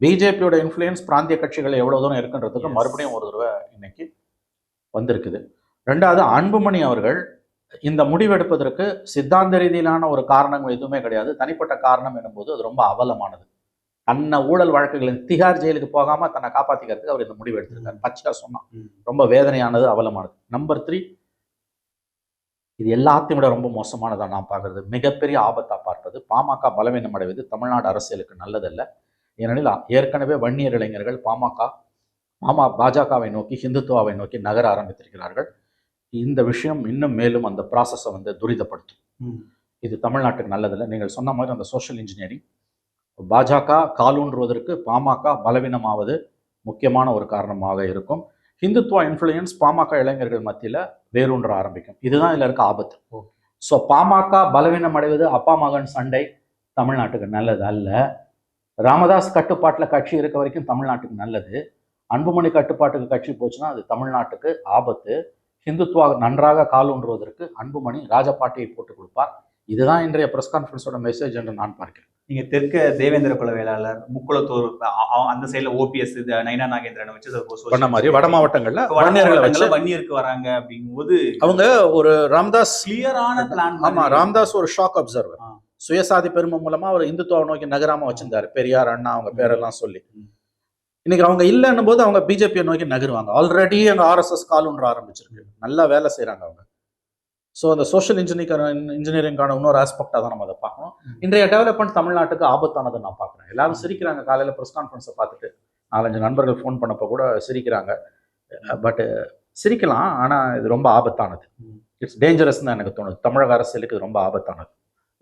பிஜேபியோட இன்ஃப்ளூயன்ஸ் பிராந்திய கட்சிகள் எவ்வளவு தூரம் இருக்குன்றதுக்கு. மறுபடியும் ஒரு தடவை இன்னைக்கு வந்திருக்குது. ரெண்டாவது அன்புமணி அவர்கள் இந்த முடிவெடுப்பதற்கு சித்தாந்த ரீதியிலான ஒரு காரணம் எதுவுமே கிடையாது. தனிப்பட்ட காரணம் என்னும்போது அது ரொம்ப அவலமானது. தன்னை ஊழல் வழக்குகளின் திகார் ஜெயிலுக்கு போகாம தன்னை காப்பாத்திக்கிறதுக்கு அவர் இந்த முடிவு எடுத்திருக்காரு. பச்சையா சொன்னான். ம். ரொம்ப வேதனையானது அவலமானது. நம்பர் த்ரீ இது எல்லாத்தையும் விட ரொம்ப மோசமானதா நான் பார்க்கறது. மிகப்பெரிய ஆபத்தா பார்ப்பது. பாமக பலவீனம் அடைவது தமிழ்நாடு அரசியலுக்கு நல்லதல்ல. ஏனெனில் ஏற்கனவே வன்னியர் இளைஞர்கள் பாமக பாமா பாஜகவை நோக்கி ஹிந்துத்துவாவை நோக்கி நகர ஆரம்பித்திருக்கிறார்கள். இந்த விஷயம் இன்னும் மேலும் அந்த ப்ராசஸை வந்து துரிதப்படுத்தும். இது தமிழ்நாட்டுக்கு நல்லதில்லை. நீங்கள் சொன்ன மாதிரி அந்த சோஷியல் இன்ஜினியரிங் பாஜக காலூன்றுவதற்கு பாமக பலவீனமாவது முக்கியமான ஒரு காரணமாக இருக்கும். ஹிந்துத்துவ இன்ஃப்ளூயன்ஸ் பாமக இளைஞர்கள் மத்தியில் வேரூன்ற ஆரம்பிக்கும். இதுதான் இதில் இருக்க ஆபத்து. ஸோ பாமக பலவீனம் அடைவது அப்பா மகன் சண்டை தமிழ்நாட்டுக்கு நல்லது அல்ல ராமதாஸ் கட்டுப்பாட்டில் கட்சி இருக்க வரைக்கும் தமிழ்நாட்டுக்கு நல்லது. அன்புமணி கட்டுப்பாட்டுக்கு கட்சி போச்சுன்னா அது தமிழ்நாட்டுக்கு ஆபத்து. ஹிந்துத்துவா நன்றாக காலூன்றுவதற்கு அன்புமணி ராஜபாட்டியை போட்டு கொடுப்பார். இதுதான் இன்றைய பிரஸ் கான்ஃபரன்ஸோட மெசேஜ் என்று நான் பார்க்கிறேன். நீங்க தெற்க தேவேந்திர குல வேளாளர் முக்குளத்தூர் அந்த சைடுல ஓபிஎஸ் நைனா நாகேந்திரன் வச்சு பண்ண மாதிரி வட மாவட்டங்கள்ல வட வன்னியர்களை வச்சு வன்னியருக்கு வராங்க அப்படிங்கும்போது அவங்க ஒரு ராம்தாஸ் கிளியரான பிளான் ஆமா ராம்தாஸ் ஒரு ஷாக் அப்சர்வர். சுயசாதி பெருமை மூலமா அவர் இந்துத்துவ நோக்கி நகராம வச்சிருந்தாரு. பெரியார் அண்ணா அவங்க பேரெல்லாம் சொல்லி. இன்னைக்கு அவங்க இல்லைன்னும் போது அவங்க பிஜேபியை நோக்கி நகருவாங்க. ஆல்ரெடி அங்க ஆர்எஸ்எஸ் காலுன்ற ஆரம்பிச்சிருக்கு. நல்லா வேலை செய்றாங்க அவங்க. ஸோ அந்த சோஷியல் இன்ஜினியரிங் இன்ஜினியரிங்கான இன்னொரு ஆஸ்பெக்டாக தான் நம்ம அதை பார்க்கணும். இன்றைய டெவலப்மெண்ட் தமிழ்நாட்டுக்கு ஆபத்தானதை நான் பார்க்குறேன். எல்லாரும் சிரிக்கிறாங்க. காலையில் ப்ரெஸ் கான்ஃபரன்ஸை பார்த்துட்டு நாலஞ்சு நண்பர்கள் ஃபோன் பண்ணப்போ கூட சிரிக்கிறாங்க. பட் சிரிக்கலாம். ஆனால் இது ரொம்ப ஆபத்தானது. இட்ஸ் டேஞ்சரஸ் தான் எனக்கு தோணுது. தமிழக அரசியலுக்கு ரொம்ப ஆபத்தானது.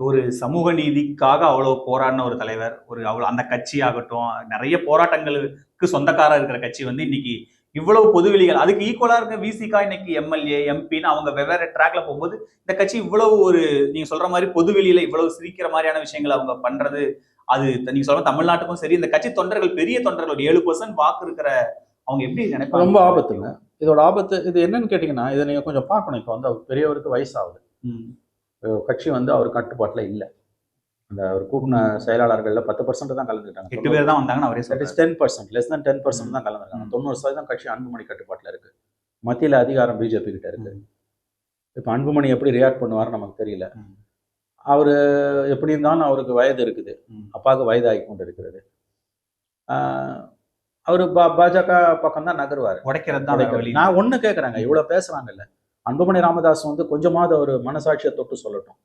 ஒரு சமூக நீதிக்காக அவ்வளவு போராடின ஒரு தலைவர் ஒரு அவ்வளவு அந்த கட்சி ஆகட்டும் நிறைய போராட்டங்களுக்கு சொந்தக்காரர் இருக்கிற கட்சி வந்து இன்னைக்கு இவ்வளவு பொதுவெளிகள் அதுக்கு ஈக்குவலா இருக்க விசிகா இன்னைக்கு எம்எல்ஏ எம்பின்னு அவங்க வெவ்வேறு ட்ராக்ல போகும்போது இந்த கட்சி இவ்வளவு ஒரு நீங்க சொல்ற மாதிரி பொதுவெளியில இவ்வளவு சிரிக்கிற மாதிரியான விஷயங்களை அவங்க பண்றது அது நீங்க சொல்ற தமிழ்நாட்டுக்கும் சரி இந்த கட்சி தொண்டர்கள் பெரிய தொண்டர்கள் ஒரு ஏழு பர்சன்ட் வாக்கு இருக்கிற அவங்க எப்படி நினைப்பாங்க? ரொம்ப ஆபத்துங்க. இதோட ஆபத்து இது என்னன்னு கேட்டிங்கன்னா இதை நீங்கள் கொஞ்சம் பார்க்கணும். இப்போ வந்து அவர் பெரியவருக்கு வயசாகுது. கட்சி வந்து அவர் கட்டுப்பாட்டில் இல்லை. அந்த அவர் கூட்டின செயலாளர்களில் பத்து பர்சன்ட் தான் எட்டு கலந்துக்கிட்டாங்க பேர் தான் வந்தாங்கன்னு அவரே is ten percent less than ten percent தான் கலந்துருக்காங்க. தொண்ணூறு சதவீதம் கட்சி அன்புமணி கட்டுப்பாட்டில் இருக்கு. மத்தியில் அதிகாரம் பிஜேபி கிட்ட இருக்கு. ம். இப்போ அன்புமணி எப்படி ரியாக்ட் பண்ணுவார்னு நமக்கு தெரியல. அவர் எப்படி இருந்தாலும் அவருக்கு வயது இருக்குது. அப்பாவுக்கு வயதாகி கொண்டு இருக்கிறது அவர் பாஜக பக்கம் தான் நகருவார் உடைக்கிறது. தான் நான் ஒண்ணு கேக்குறேங்க. இவ்வளவு பேசுறாங்கல்ல. அன்புமணி ராமதாஸ் வந்து கொஞ்சமாவது ஒரு மனசாட்சியை தொட்டு சொல்லட்டும்.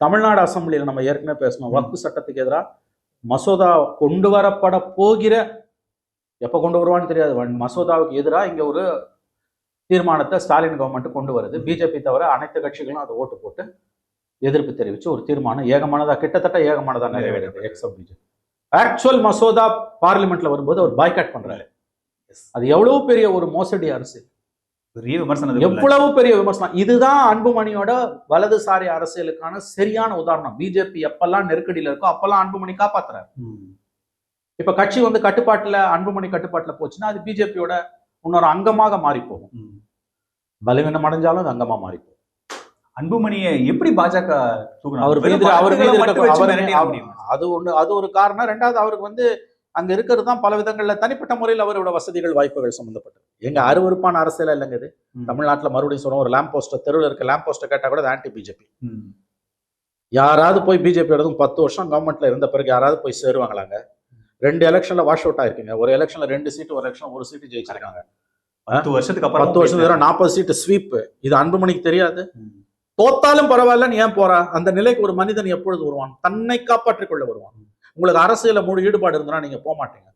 தமிழ்நாடு அசெம்பிளியில் நம்ம ஏற்கனவே பேசணும். வக்ஃபு சட்டத்துக்கு எதிராக மசோதா கொண்டு வரப்பட போகிற எப்ப கொண்டு வருவான்னு தெரியாது. மசோதாவுக்கு எதிராக இங்க ஒரு தீர்மானத்தை ஸ்டாலின் கவர்மெண்ட் கொண்டு வருது. பிஜேபி தவிர அனைத்து கட்சிகளும் அதை ஓட்டு போட்டு எதிர்ப்பு தெரிவிச்சு ஒரு தீர்மானம் ஏகமானதா கிட்டத்தட்ட ஏகமானதா நிறைவேறுது எக்ஸப்ட் பிஜேபி ஆக்சுவல் மசோதா பார்லிமெண்ட்ல வரும்போது அவர் பாய்காட் பண்றாரு. அது எவ்வளவு பெரிய ஒரு மோசடி அரசு. பெரிய விமர்சனம் எவ்வளவு பெரிய விமர்சனம் இதுதான் அன்புமணியோட வலதுசாரி அரசியலுக்கான சரியான உதாரணம் பிஜேபி எப்பெல்லாம் நெருக்கடியில இருக்கோ அப்பெல்லாம் அன்புமணி காப்பாத்துறாரு. இப்ப கட்சி வந்து கட்டுப்பாட்டுல அன்புமணி கட்டுப்பாட்டுல போச்சுன்னா அது பிஜேபியோட இன்னொரு அங்கமாக மாறி போகும். பலவீனம் அடைஞ்சாலும் அது அங்கமா மாறி போகும் அன்புமணியை எப்படி பாஜக? அவர் மீது அவர் மீது? அது ஒண்ணு அது ஒரு காரணம் ரெண்டாவது அவருக்கு வந்து அங்க இருக்கிறது தான் பல விதங்கள்ல தனிப்பட்ட முறையில் அவரோட வசதிகள் வாய்ப்புகள் சம்பந்தப்பட்டது. எங்க அருவருப்பான அரசியல் இல்லைங்க இது. தமிழ்நாட்டுல மறுபடியும் சொல்றோம் ஒரு லேம்ப் போஸ்டர் தெருவில் இருக்க லேம்ப் போஸ்டர் கேட்டா கூட ஆன்டி பிஜேபி. யாராவது போய் பிஜேபி எடுத்தும் பத்து வருஷம் கவர்மெண்ட்ல இருந்த பிறகு யாராவது போய் சேருவாங்களாங்க? ரெண்டு எலெக்ஷன்ல வாஷ் அவுட் ஆயிருக்குங்க. ஒரு எலெக்ஷன்ல ரெண்டு சீட்டு ஒரு எலெக்ஷன் ஒரு சீட்டு ஜெயிச்சிருக்காங்க. பத்து வருஷத்துக்கு அப்புறம் பத்து வருஷம் நாற்பது சீட்டு ஸ்வீப் இது அன்புமணிக்கு தெரியாது. தோத்தாலும் பரவாயில்லன்னு ஏன் போறா? அந்த நிலைக்கு ஒரு மனிதன் எப்பொழுது வருவான்? தன்னை காப்பாற்றிக் கொள்ள வருவான். உங்களுக்கு அரசியல முழு ஈடுபாடு இருந்தா நீங்க போக மாட்டீங்க.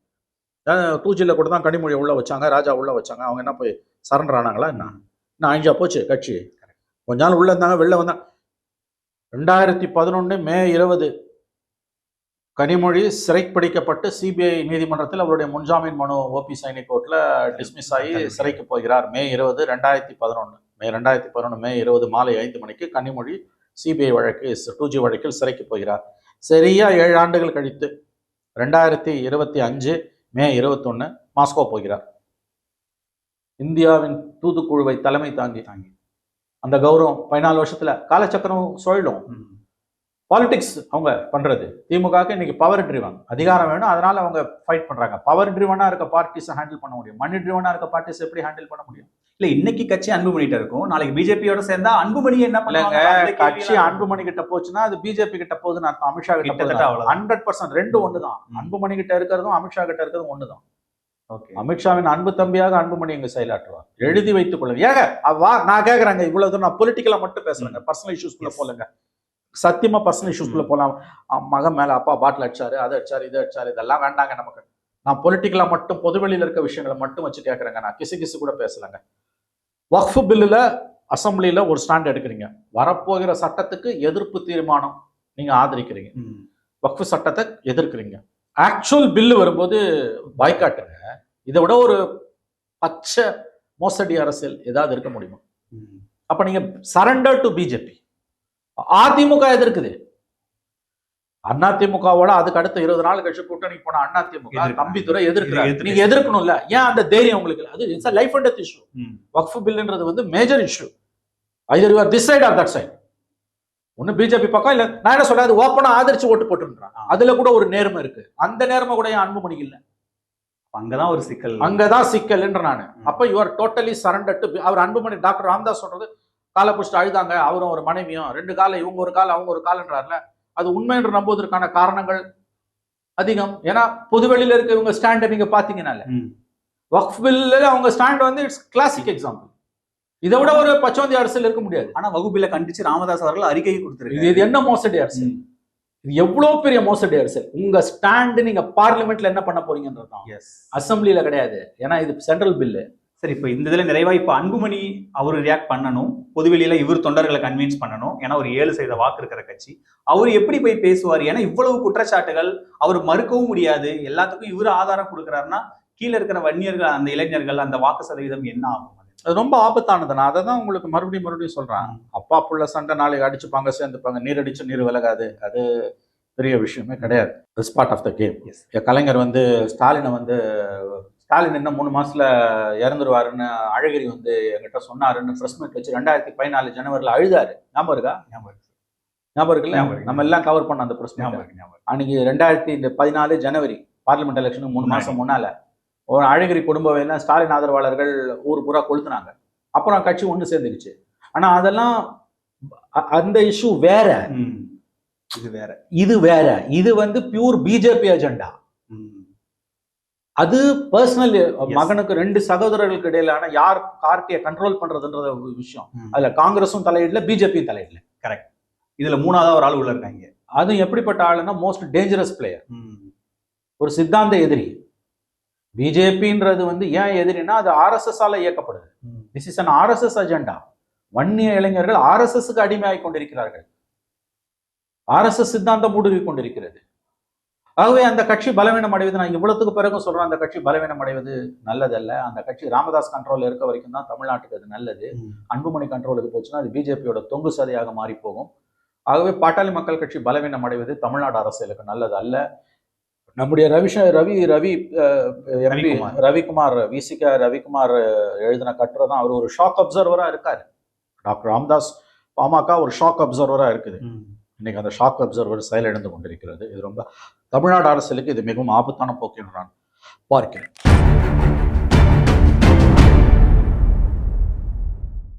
டூ ஜில கூட தான் கனிமொழி உள்ள வச்சாங்க ராஜா உள்ள வச்சாங்க. அவங்க என்ன போய் சரண்டர் ஆனாங்களா என்ன? நான் அஞ்சா போச்சு கட்சி? கொஞ்ச நாள் உள்ள இருந்தாங்க வெளில வந்தாங்க ரெண்டாயிரத்தி பதினொன்று மே இருபது கனிமொழி சிறைப்பிடிக்கப்பட்டு சிபிஐ நீதிமன்றத்தில் அவருடைய முன்ஜாமீன் மனு ஓபி சைனி கோர்ட்ல டிஸ்மிஸ் ஆகி சிறைக்கு போகிறார். மே இருபது ரெண்டாயிரத்தி பதினொன்று மே ரெண்டாயிரத்தி பதினொன்று மே இருபது மாலை ஐந்து மணிக்கு கனிமொழி சிபிஐ வழக்கு டூ ஜி வழக்கில் சிறைக்கு போகிறார். சரியா ஏழு ஆண்டுகள் கழித்து ரெண்டாயிரத்தி இருபத்தி அஞ்சு மே இருபத்தொன்னு மாஸ்கோ போகிறார். இந்தியாவின் தூதுக்குழுவை தலைமை தாங்கி தாங்கி. அந்த கௌரவம் பதினாலு வருஷத்துல காலச்சக்கரம் சொல்லும் ம். பாலிடிக்ஸ் அவங்க பண்றது. திமுகவுக்கு இன்னைக்கு பவர் ட்ரிவன் அதிகாரம் வேணும் அதனால அவங்க ஃபைட் பண்றாங்க. பவர் ட்ரிவனா இருக்க பார்ட்டிஸை ஹேண்டில் பண்ண முடியும். மணி ட்ரிவனா இருக்க பார்ட்டிஸ் எப்படி ஹேண்டில் பண்ண முடியும்? இல்ல இன்னைக்கு கட்சி அன்புமணிட்ட இருக்கும். நாளைக்கு பிஜேபியோட சேர்ந்தா அன்புமணி என்ன பண்ணுவாங்க? கட்சி அன்புமணி கிட்ட போச்சுன்னா அது பிஜேபி கிட்ட போகுதுன்னு அர்த்தம். அமித்ஷா கிட்ட. ஹண்ட்ரட் பர்சன்ட் ரெண்டும் ஒண்ணுதான். அன்புமணி கிட்ட இருக்கிறதும் அமித்ஷா கிட்ட இருக்கிறதும் ஒண்ணுதான். அமித்ஷாவின் அன்பு தம்பியாக அன்புமணி இங்க செயலாற்றுவார். எழுதி வைத்துக் கொள்ளுங்க ஏங்க அவ வா நான் கேக்குறேங்க. இவ்வளவு தூரம் நான் பொலிட்டிக்கலா மட்டும் பேசுறேங்க. பர்சனல் இஷ்யூஸ்குள்ள. போலங்க சத்தியமா பர்சனல் இஷ்யூஸ்குள்ள போலாம் மகன் மேல அப்பா பாட்டில் அடிச்சாரு அதை அடிச்சாரு இதை அடிச்சாரு இதெல்லாம் வேண்டாங்க நமக்கு. நான் பொலிட்டிக்கலா மட்டும் பொதுவெளியில இருக்க விஷயங்களை மட்டும் வச்சு கேட்கறேங்க நான் கிசு கிசு கூட பேசலங்க. வக்ஃப் பில்லுல அசம்பிளில ஒரு ஸ்டாண்ட் எடுக்கிறீங்க. வரப்போகிற சட்டத்துக்கு எதிர்ப்பு தீர்மானம் நீங்க ஆதரிக்கிறீங்க. வக்ஃபு சட்டத்தை எதிர்க்கிறீங்க. ஆக்சுவல் பில்லு வரும்போது பாய்காட்டுங்க இதை விட ஒரு பச்சை மோசடி அரசியல் ஏதாவது இருக்க முடியுமா. அப்ப நீங்க சரண்டர் டு பிஜேபி அதிமுக எதிர்க்குது. அதிமுகவோட அதுக்கு அடுத்த இருபது நாள் கழிச்சு கூட்டணி போன அதிமுக. தம்பித்துறை எதிர்க்கிறாங்க. எதிர்த்து நீங்க எதிர்க்கணும்ல. ஏன் அந்த தைரியம் உங்களுக்கு? அது it's life and death issue. Waqf பில்லுன்றது வந்து major issue either you are this side or that side ஒண்ணு பிஜேபி பக்கம் இல்ல நான் என்ன சொல்றேன் அது ஓப்பனா ஆதரிச்சு ஓட்டு போட்டுன்றான். அதுல கூட ஒரு நேர்மை இருக்கு. அந்த நேர்மை கூட என் அன்புமணிக்கு இல்ல? அங்கதான் ஒரு சிக்கல். அங்கதான் சிக்கல்ன்ற நானு. அப்ப you are totally surrender to our Anbumani doctor Ramadoss சொல்றது காலை பிடிச்சிட்டு அழுதாங்க அவரும் ஒரு மனைவியும் ரெண்டு கால இவங்க ஒரு கால் அவங்க ஒரு காலன்றார்ல. அது உண்மை என்று நம்புவதற்கான காரணங்கள் அதிகம். ஏன்னா பொதுவெளியில இருக்க இவங்க ஸ்டாண்டை நீங்க பாத்தீங்கன்னால. வக்ஃப் பில்ல அவங்க ஸ்டாண்ட் வந்து இட்ஸ் கிளாசிக் எக்ஸாம்பிள் இதை விட ஒரு பச்சோந்தி அரசியல் இருக்க முடியாது. ஆனா வகுப்பில கண்டிச்சு ராமதாஸ் அவர்கள் அறிக்கை இது கொடுத்திருக்காரு. இது என்ன மோசடி அரசியல்? இது எவ்வளவு பெரிய மோசடி அரசியல்? உங்க ஸ்டாண்ட் நீங்க பார்லிமெண்ட்ல என்ன பண்ண போறீங்கன்றது தான் எஸ் அசம்பிளில கிடையாது. ஏன்னா இது சென்ட்ரல் பில்லு சரி இப்ப இந்த இதுல நிறைவா இப்ப அன்புமணி அவர் ரியாக்ட் பண்ணணும். பொதுவெளியில இவர் தொண்டர்களை கன்வின்ஸ் பண்ணணும். ஏன்னா ஒரு ஏழு சதவீத வாக்கு இருக்கிற கட்சி. அவர் எப்படி போய் பேசுவார்? ஏன்னா இவ்வளவு குற்றச்சாட்டுகள் அவர் மறுக்கவும் முடியாது. எல்லாத்துக்கும் இவர் ஆதாரம் கொடுக்குறாருன்னா கீழே இருக்கிற வன்னியர்கள் அந்த இளைஞர்கள் அந்த வாக்கு சதவீதம் என்ன ஆகும் அது? ரொம்ப ஆபத்தானது. நான் அதை தான் உங்களுக்கு மறுபடியும் மறுபடியும் சொல்றேன். அப்பா புள்ள சண்டை நாளைக்கு அடிச்சுப்பாங்க சேர்ந்துப்பாங்க. நீர் அடிச்சு நீர் விலகாது. அது பெரிய விஷயமே கிடையாது. It's part of the game Kalaignar வந்து ஸ்டாலினை வந்து ஸ்டாலின் இன்னும் மூணு மாசத்துல இறந்துருவாருன்னு அழகிரி வந்து என்கிட்ட சொன்னாருன்னு ப்ரெஸ் மீட் வச்சு ரெண்டாயிரத்தி பதினாலு ஜனவரியில் அழுதாரு ஞாபகம் இருக்கா ஞாபகம் இருக்கு. ஞாபகம் இருக்குல்ல. நம்ம எல்லாம் கவர் பண்ண அந்த ப்ரெஸ் ஞாபகம் ஞாபகம். அன்னைக்கு ரெண்டாயிரத்தி இந்த பதினாலு ஜனவரி பார்லிமெண்ட் எலெக்ஷனுக்கு மூணு மாசம் முன்னால ஒரு அழகிரி குடும்பம் ஸ்டாலின் ஆதரவாளர்கள் ஊர் பூரா கொளுத்துனாங்க அப்புறம் கட்சி ஒன்று சேர்ந்துக்குச்சு ஆனா அதெல்லாம் அந்த இஷ்யூ வேற. இது வேற இது வேற இது வந்து பியூர் பிஜேபி அஜெண்டா. அது பர்சனல் மகனுக்கு ரெண்டு சகோதரர்களுக்கு இடையிலான யார் பார்ட்டியை கண்ட்ரோல் பண்றதுன்றது ஒரு விஷயம். அதுல காங்கிரஸும் தலையிடல பிஜேபியும் தலையிடல. இதுல மூணாவது ஒரு ஆள் உள்ள இருக்காங்க. அது எப்படிப்பட்ட ஆளுன்னா மோஸ்ட் டேஞ்சரஸ் பிளேயர். ஒரு சித்தாந்த எதிரி. பிஜேபின்றது வந்து ஏன் எதிரினா அது ஆர்எஸ்எஸ் ஆல இயக்கப்படுது. This is an RSS agenda வன்னிய இளைஞர்கள் ஆர்எஸ்எஸ்க்கு அடிமையாகிக் கொண்டிருக்கிறார்கள். ஆர்எஸ்எஸ் சித்தாந்தம் ஊடுருவி கொண்டிருக்கிறது. ஆகவே அந்த கட்சி பலவீனம் அடைவது நான் இவ்வளவுக்கு பிறகும் சொல்றேன் அந்த கட்சி பலவீனம் அடைவது நல்லதல்ல. அந்த கட்சி ராமதாஸ் கண்ட்ரோல் இருக்க வரைக்கும் தான் தமிழ்நாட்டுக்கு அது நல்லது. அன்புமணி கண்ட்ரோலுக்கு போச்சுன்னா அது பிஜேபியோட தொங்கு சதையாக மாறி போகும் ஆகவே பாட்டாளி மக்கள் கட்சி பலவீனம் அடைவது தமிழ்நாடு அரசியலுக்கு நல்லது அல்ல நம்முடைய ரவிஷ ரவி ரவி எம்பி ரவிக்குமார். விசிக ரவிக்குமார் எழுதின கட்டுரை தான். அவர் ஒரு ஷாக் அப்சர்வரா இருக்காரு. டாக்டர் ராம்தாஸ் பாமக ஒரு ஷாக் அப்சர்வரா இருக்குது. இன்றைக்கி அந்த ஷாக் அப்சர்வர் செயலிழந்து கொண்டிருக்கிறது. இது ரொம்ப தமிழ்நாடு அரசியலுக்கு இது மிகவும் ஆபத்தான போக்கு என்று நான் பார்க்கிறேன்.